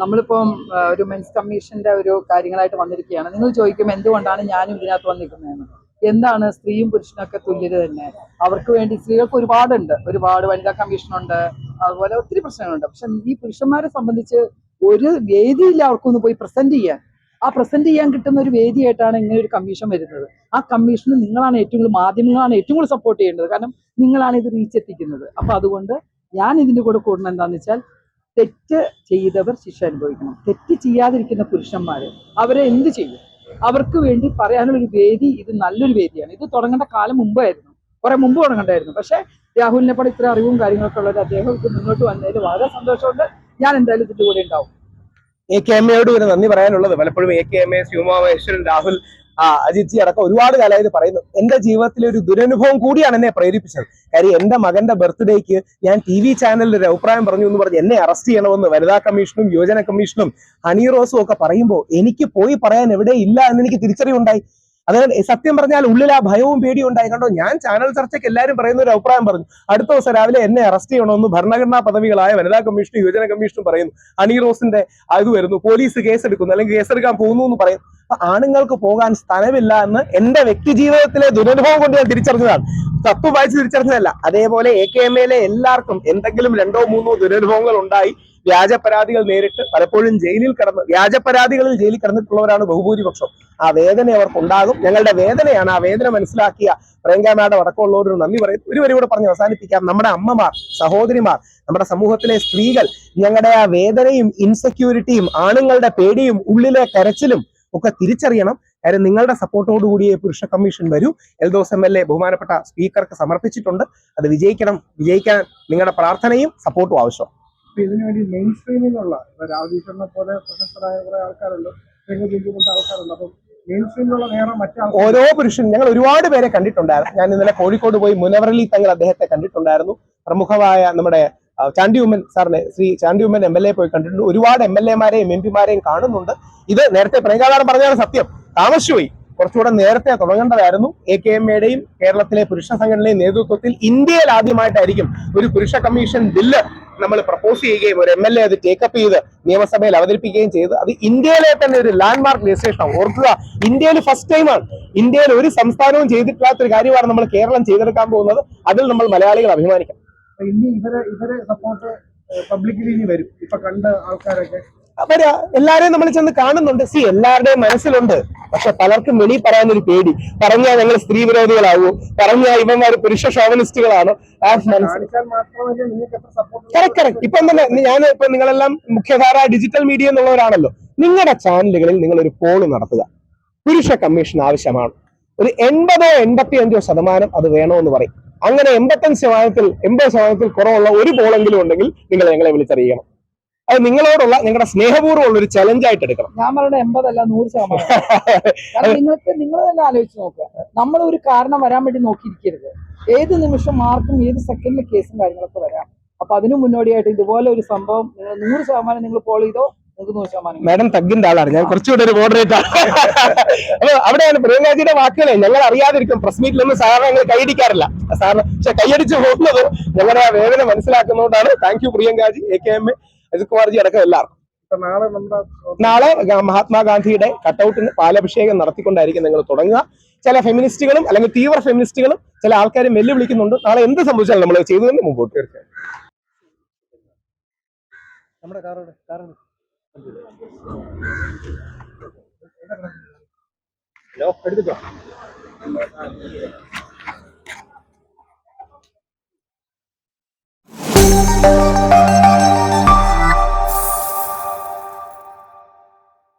നമ്മളിപ്പം ഒരു മെൻസ് കമ്മീഷന്റെ ഒരു കാര്യങ്ങളായിട്ട് വന്നിരിക്കുകയാണ്. നിങ്ങൾ ചോദിക്കും എന്തുകൊണ്ടാണ് ഞാനും ഇതിനകത്ത് വന്നിരിക്കുന്നതെന്ന്? എന്താണ് സ്ത്രീയും പുരുഷനൊക്കെ തുല്യത തന്നെ? അവർക്ക് വേണ്ടി സ്ത്രീകൾക്ക് ഒരുപാടുണ്ട്. ഒരുപാട് വനിതാ കമ്മീഷനുണ്ട് അതുപോലെ ഒത്തിരി പ്രശ്നങ്ങളുണ്ട്. പക്ഷെ ഈ പുരുഷന്മാരെ സംബന്ധിച്ച് ഒരു വേദിയില്ല അവർക്കൊന്ന് പോയി പ്രസന്റ് ചെയ്യാൻ. ആ പ്രസന്റ് ചെയ്യാൻ കിട്ടുന്ന ഒരു വേദിയായിട്ടാണ് ഇങ്ങനെ ഒരു കമ്മീഷൻ വരുന്നത്. ആ കമ്മീഷന് നിങ്ങളാണ് ഏറ്റവും കൂടുതൽ മാധ്യമങ്ങളാണ് ഏറ്റവും കൂടുതൽ സപ്പോർട്ട് ചെയ്യേണ്ടത്. കാരണം നിങ്ങളാണ് ഇത് റീച്ച് എത്തിക്കുന്നത്. അപ്പൊ അതുകൊണ്ട് ഞാൻ ഇതിന്റെ കൂടെ കൂടുന്നത് എന്താണെന്ന് വെച്ചാൽ തെറ്റ് ചെയ്തവർ ശിക്ഷ അനുഭവിക്കണം. തെറ്റ് ചെയ്യാതിരിക്കുന്ന പുരുഷന്മാര് അവരെ എന്ത് ചെയ്യും? അവർക്ക് വേണ്ടി പറയാനുള്ള ഒരു വേദി ഇത് നല്ലൊരു വേദിയാണ്. ഇത് തുടങ്ങേണ്ട കാലം മുമ്പായിരുന്നു. കുറെ മുമ്പ് തുടങ്ങണ്ടായിരുന്നു. പക്ഷെ രാഹുലിനെ പോലെ ഇത്ര അറിവും കാര്യങ്ങളൊക്കെ ഉള്ളത് അദ്ദേഹം ഇത് മുന്നോട്ട് വന്നതിൽ വളരെ സന്തോഷമുണ്ട്. ഞാൻ എന്തായാലും ഇതിന്റെ കൂടെ ഉണ്ടാവും. എ കെ എം എയോട് ഒരു നന്ദി പറയാനുള്ളത്. പലപ്പോഴും A K M A Sivamameswaran Rahul Ajith ji അടക്കം ഒരുപാട് കാലമായി ഇത് പറയുന്നു. എന്റെ ജീവിതത്തിലെ ഒരു ദുരനുഭവം കൂടിയാണ് എന്നെ പ്രേരിപ്പിച്ചത്. കാര്യം എന്റെ മകന്റെ ബർത്ത്ഡേക്ക് ഞാൻ ടി വി ചാനലിൽ ഒരു അഭിപ്രായം പറഞ്ഞു എന്ന് പറഞ്ഞ് എന്നെ അറസ്റ്റ് ചെയ്യണമെന്ന് വനിതാ കമ്മീഷനും യുവജന കമ്മീഷനും ഹണി റോസും ഒക്കെ പറയുമ്പോൾ എനിക്ക് പോയി പറയാൻ എവിടെ ഇല്ല എന്ന് എനിക്ക് തിരിച്ചറിവുണ്ടായി. അതായത് സത്യം പറഞ്ഞാൽ ഉള്ളിൽ ആ ഭയവും പേടിയും ഉണ്ടായി. കണ്ടോ ഞാൻ ചാനൽ ചർച്ചയ്ക്ക് എല്ലാവരും പറയുന്ന ഒരു അഭിപ്രായം പറഞ്ഞു. അടുത്ത ദിവസം രാവിലെ എന്നെ അറസ്റ്റ് ചെയ്യണമെന്ന് ഭരണഘടനാ പദവികളായ വനിതാ കമ്മീഷനും യുവജന കമ്മീഷനും പറയുന്നു. അണി റോസിന്റെ അത് വരുന്നു. പോലീസ് കേസെടുക്കുന്നു അല്ലെങ്കിൽ കേസെടുക്കാൻ പോകുന്നു എന്ന് പറയും. അപ്പൊ ആണുങ്ങൾക്ക് പോകാൻ സ്ഥലമില്ല എന്ന് എന്റെ വ്യക്തി ജീവിതത്തിലെ ദുരനുഭവം കൊണ്ട് ഞാൻ തിരിച്ചറിഞ്ഞതാണ്. തത്വം വായിച്ച് തിരിച്ചറിഞ്ഞതല്ല. അതേപോലെ എ കെ എം എയിലെ എല്ലാവർക്കും എന്തെങ്കിലും രണ്ടോ മൂന്നോ ദുരനുഭവങ്ങൾ ഉണ്ടായി. വ്യാജ പരാതികൾ നേരിട്ട് പലപ്പോഴും ജയിലിൽ കടന്ന് വ്യാജ പരാതികളിൽ ജയിലിൽ കടന്നിട്ടുള്ളവരാണ് ബഹുഭൂരിപക്ഷം. ആ വേദന അവർക്കുണ്ടാകും. ഞങ്ങളുടെ വേദനയാണ് ആ വേദന മനസ്സിലാക്കിയ പ്രിയങ്ക മാഡം അടക്കമുള്ളവരോട് നന്ദി പറയും. ഒരു വരി കൂടെ പറഞ്ഞ് അവസാനിപ്പിക്കാം. നമ്മുടെ അമ്മമാർ സഹോദരിമാർ നമ്മുടെ സമൂഹത്തിലെ സ്ത്രീകൾ ഞങ്ങളുടെ ആ വേദനയും ഇൻസെക്യൂരിറ്റിയും ആണുങ്ങളുടെ പേടിയും ഉള്ളിലെ കരച്ചിലും ഒക്കെ തിരിച്ചറിയണം. കാര്യം നിങ്ങളുടെ സപ്പോർട്ടോടുകൂടിയേ പുരുഷ കമ്മീഷൻ വരൂ. എൽദോസ് എം എൽ എ ബഹുമാനപ്പെട്ട സ്പീക്കർക്ക് സമർപ്പിച്ചിട്ടുണ്ട്. അത് വിജയിക്കണം. വിജയിക്കാൻ നിങ്ങളുടെ പ്രാർത്ഥനയും സപ്പോർട്ടും ആവശ്യം ഇപ്പൊ ഇതിനു വേണ്ടി മെയിൻ സ്ട്രീമിലുള്ള ഇപ്പൊ രാജീശ്വരനെ പോലെ പ്രശസ്തരായ കുറെ ആൾക്കാരുണ്ട് രംഗജീവി പോലത്തെ ആൾക്കാരുണ്ട്. അപ്പം മെയിൻ ഓരോ പുരുഷനും ഞങ്ങൾ ഒരുപാട് പേരെ കണ്ടിട്ടുണ്ടായിരുന്നു. ഞാൻ ഇന്നലെ കോഴിക്കോട് പോയി മുനവറലി തങ്ങൾ അദ്ദേഹത്തെ കണ്ടിട്ടുണ്ടായിരുന്നു. പ്രമുഖമായ നമ്മുടെ ചാണ്ടി ഉമ്മൻ സാറിനെ Shri Chandy Oommen M L A പോയി കണ്ടിട്ടുണ്ട്. ഒരുപാട് എം എൽ എമാരെയും എം പിമാരെയും കാണുന്നുണ്ട്. ഇത് നേരത്തെ പ്രിയങ്കാതാരം പറഞ്ഞാണ് സത്യം. താമസിച്ചുപോയി കുറച്ചുകൂടെ നേരത്തെ തുടങ്ങേണ്ടതായിരുന്നു. എ കെ എം എയുടെയും കേരളത്തിലെ പുരുഷ സംഘടനയും നേതൃത്വത്തിൽ ഇന്ത്യയിൽ ആദ്യമായിട്ടായിരിക്കും ഒരു പുരുഷ കമ്മീഷൻ ബില്ല് നമ്മൾ പ്രപ്പോസ് ചെയ്യുകയും ഒരു എം എൽ എ അത് ടേക്കപ്പ് ചെയ്ത് നിയമസഭയിൽ അവതരിപ്പിക്കുകയും ചെയ്ത് അത് ഇന്ത്യയിലെ തന്നെ ഒരു ലാൻഡ് മാർക്ക് രജിസ്ട്രേഷൻ ആണ്. ഓർക്കുക ഇന്ത്യയിൽ ഫസ്റ്റ് ടൈമാണ് ഇന്ത്യയിൽ ഒരു സംസ്ഥാനവും ചെയ്തിട്ടില്ലാത്ത ഒരു കാര്യമാണ് നമ്മൾ കേരളം ചെയ്തെടുക്കാൻ പോകുന്നത്. അതിൽ നമ്മൾ മലയാളികൾ അഭിമാനിക്കാം. ഇനി ഇവരെ ഇവരെ സപ്പോർട്ട് ഇനി വരും. ഇപ്പൊ കണ്ട ആൾക്കാരൊക്കെ. അവർ എല്ലാരെയും നമ്മൾ ചെന്ന് കാണുന്നുണ്ട്. സി എല്ലാവരുടെയും മനസ്സിലുണ്ട്. പക്ഷെ പലർക്കും വെളി പറയാനൊരു പേടി. പറഞ്ഞാൽ ഞങ്ങൾ സ്ത്രീ വിരോധികളാവൂ പറഞ്ഞാൽ ഇവന്മാർ പുരുഷ ഷോവനിസ്റ്റുകളാണോ. കറക്റ്റ് കറക്റ്റ് ഇപ്പം തന്നെ ഞാൻ ഇപ്പൊ നിങ്ങളെല്ലാം മുഖ്യധാര ഡിജിറ്റൽ മീഡിയ എന്നുള്ളവരാണല്ലോ. നിങ്ങളുടെ ചാനലുകളിൽ നിങ്ങൾ ഒരു പോൾ നടത്തുക. പുരുഷ കമ്മീഷൻ ആവശ്യമാണ്. ഒരു എൺപതോ എൺപത്തി അഞ്ചോ ശതമാനം അത് വേണമെന്ന് പറയും. അങ്ങനെ എൺപത്തഞ്ച് ശതമാനത്തിൽ എൺപത് ശതമാനത്തിൽ കുറവുള്ള ഒരു പോളെങ്കിലും ഉണ്ടെങ്കിൽ നിങ്ങൾ ഞങ്ങളെ വിളിച്ചറിയിക്കണം. അത് നിങ്ങളോടുള്ള നിങ്ങളുടെ സ്നേഹപൂർവമുള്ള ഒരു ചലഞ്ച് ആയിട്ട് എടുക്കണം. ഞാൻ പറയുന്നത് എൺപതല്ല നൂറ് ശതമാനം. കാരണം നിങ്ങൾക്ക് നിങ്ങൾ തന്നെ ആലോചിച്ച് നോക്കുക നമ്മൾ ഒരു കാരണം വരാൻ വേണ്ടി നോക്കിയിരിക്കരുത്. ഏത് നിമിഷം മാർക്കും ഏത് സെക്കൻഡിൽ കേസും കാര്യങ്ങളൊക്കെ വരാം. അപ്പൊ അതിനു മുന്നോടിയായിട്ട് ഇതുപോലെ ഒരു സംഭവം നിങ്ങൾ നൂറ് ശതമാനം നിങ്ങൾ പോൾ ചെയ്തോ മാഡം തഗ്ഗിന്റെ ആളാണ്. ഞാൻ കുറച്ചുകൂടെ ഒരു മോഡറേറ്റ് ആണ്. അപ്പൊ അവിടെയാണ് പ്രിയങ്കാജിയുടെ വാക്കുകളെ. ഞങ്ങൾ അറിയാതിരിക്കും. പ്രസ് മീറ്റിലൊന്നും സാറിന് ഞങ്ങൾ കൈയടിക്കാറില്ല സാറിന് പക്ഷെ കൈയടിച്ച് പോകുന്നത് ഞങ്ങളുടെ ആ വേദന മനസ്സിലാക്കുന്നതുകൊണ്ടാണ്. Thank you Priyanka ji A K M A Ajith Kumar ji അടക്കം എല്ലാവർക്കും നാളെ മഹാത്മാഗാന്ധിയുടെ കട്ടൗട്ടിന് പാലഭിഷേകം നടത്തിക്കൊണ്ടായിരിക്കും നിങ്ങൾ തുടങ്ങുക. ചില ഫെമിനിസ്റ്റുകളും അല്ലെങ്കിൽ തീവ്ര ഫെമിനിസ്റ്റുകളും ചില ആൾക്കാരും വെല്ലുവിളിക്കുന്നുണ്ട്. നാളെ എന്ത് സംഭവിച്ചാലും നമ്മൾ ചെയ്തു തന്നെ മുമ്പോട്ട് തീർച്ചയായും നമ്മുടെ കാറോട് കാറാണ് എടുത്തിട്ടോ?